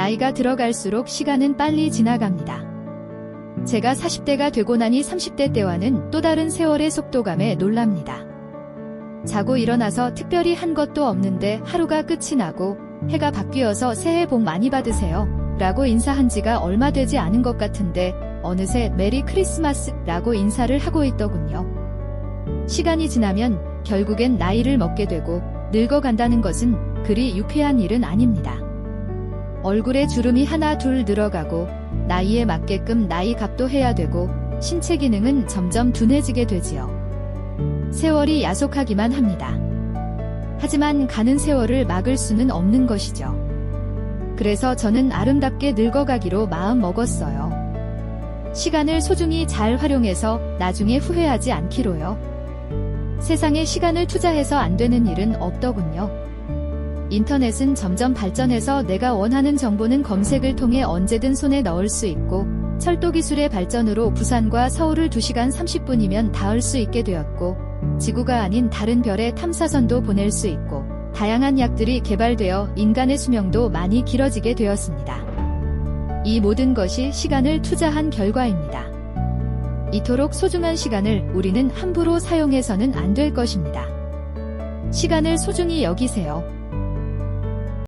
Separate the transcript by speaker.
Speaker 1: 나이가 들어갈수록 시간은 빨리 지나갑니다. 제가 40대가 되고 나니 30대 때와는 또 다른 세월의 속도감에 놀랍니다. 자고 일어나서 특별히 한 것도 없는데 하루가 끝이 나고 해가 바뀌어서 새해 복 많이 받으세요. 라고 인사한 지가 얼마 되지 않은 것 같은데 어느새 메리 크리스마스 라고 인사를 하고 있더군요. 시간이 지나면 결국엔 나이를 먹게 되고 늙어간다는 것은 그리 유쾌한 일은 아닙니다. 얼굴에 주름이 하나 둘 늘어가고 나이에 맞게끔 나이 값도 해야 되고 신체 기능은 점점 둔해지게 되지요. 세월이 야속하기만 합니다. 하지만 가는 세월을 막을 수는 없는 것이죠. 그래서 저는 아름답게 늙어가기로 마음 먹었어요. 시간을 소중히 잘 활용해서 나중에 후회하지 않기로요. 세상에 시간을 투자해서 안 되는 일은 없더군요. 인터넷은 점점 발전해서 내가 원하는 정보는 검색을 통해 언제든 손에 넣을 수 있고, 철도 기술의 발전으로 부산과 서울을 2시간 30분이면 닿을 수 있게 되었고, 지구가 아닌 다른 별의 탐사선도 보낼 수 있고, 다양한 약들이 개발되어 인간의 수명도 많이 길어지게 되었습니다. 이 모든 것이 시간을 투자한 결과입니다. 이토록 소중한 시간을 우리는 함부로 사용해서는 안 될 것입니다. 시간을 소중히 여기세요.